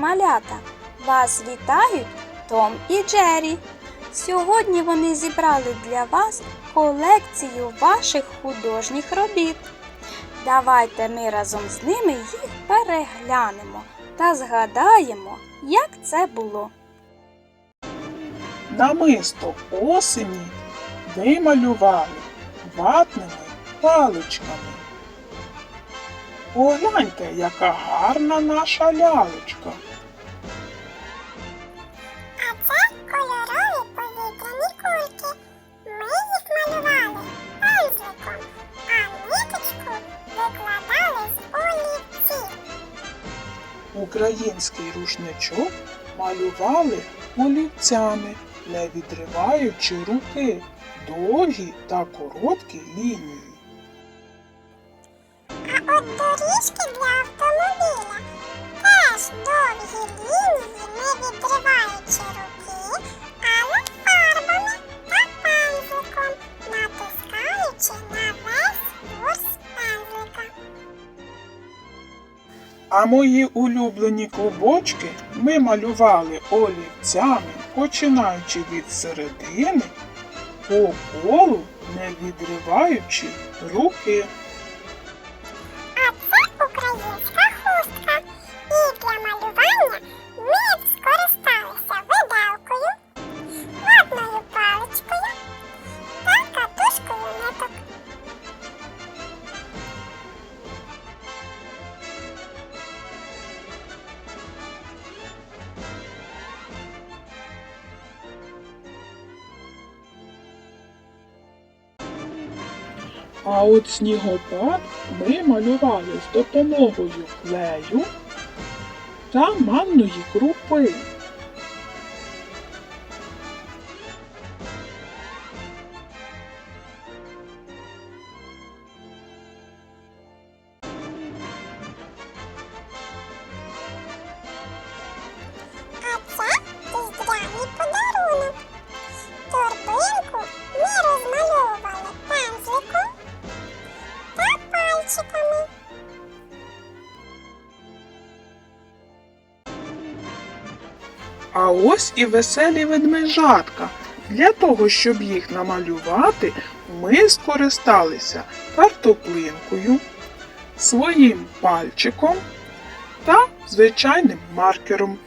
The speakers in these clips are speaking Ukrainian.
малята! Вас вітають Том і Джері. Сьогодні вони зібрали для вас колекцію ваших художніх робіт. Давайте ми разом з ними їх переглянемо та згадаємо, як це було. Намисто осені вималювали ватними паличками. Погляньте, яка гарна наша лялечка. Український рушничок малювали олівцями, не відриваючи руки, довгі та короткі лінії. А от доріжки для автомобіля теж довгі лінії, не відриваючи руки, але фарбами та пензликом, натискаючи на А мої улюблені клубочки ми малювали олівцями, починаючи від середини, по колу, не відриваючи руки. А от снігопад ми малювали з допомогою клею та манної крупи. А ось і веселі ведмежатка. Для того, щоб їх намалювати, ми скористалися картоплинкою, своїм пальчиком та звичайним маркером.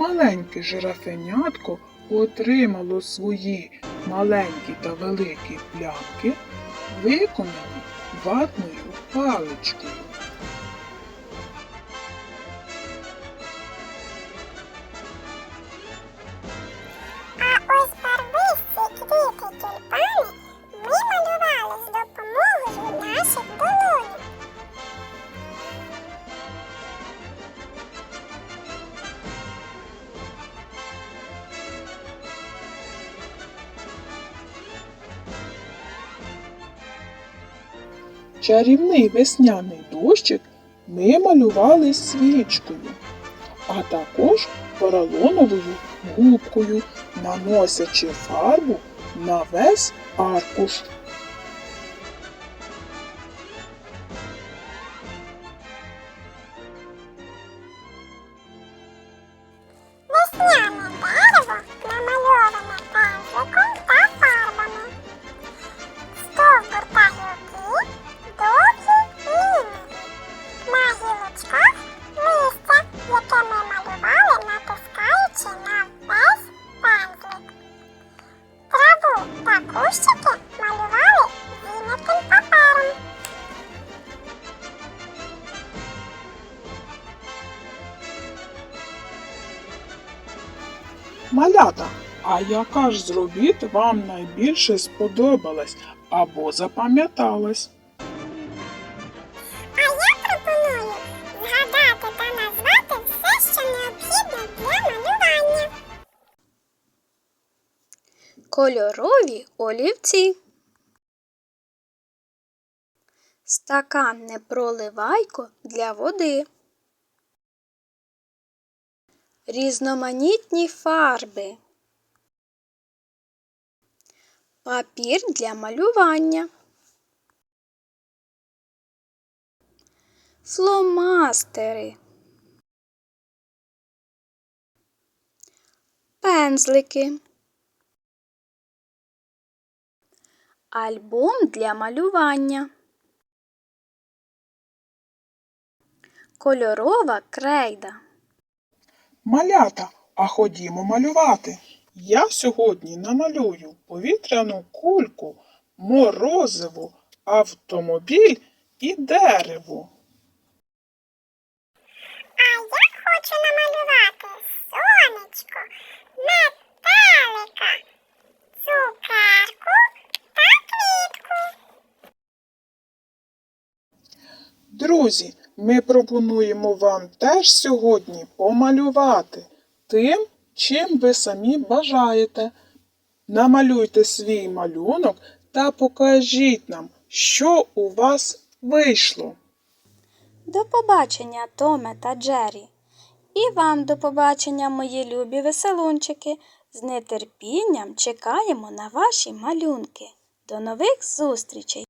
Маленьке жирафенятко отримало свої маленькі та великі плямки, виконані ватною паличкою. Чарівний весняний дощик ми малювали свічкою, а також поролоновою губкою, наносячи фарбу на весь аркуш. А яка ж з робіт вам найбільше сподобалась або запам'яталась? А я пропоную згадати та назвати все, що необхідно для малювання. Кольорові олівці. Стаканне проливайко для води. Різноманітні фарби. Папір для малювання. Фломастери. Пензлики. Альбом для малювання. Кольорова крейда. Малята, а ходімо малювати. Я сьогодні намалюю повітряну кульку, морозиву, автомобіль і дерево. А я хочу намалювати сонечко, метелика, цукерку та квітку. Друзі, ми пропонуємо вам теж сьогодні помалювати тим, чим ви самі бажаєте. Намалюйте свій малюнок та покажіть нам, що у вас вийшло. До побачення, Томе та Джері. І вам до побачення, мої любі веселунчики. З нетерпінням чекаємо на ваші малюнки. До нових зустрічей!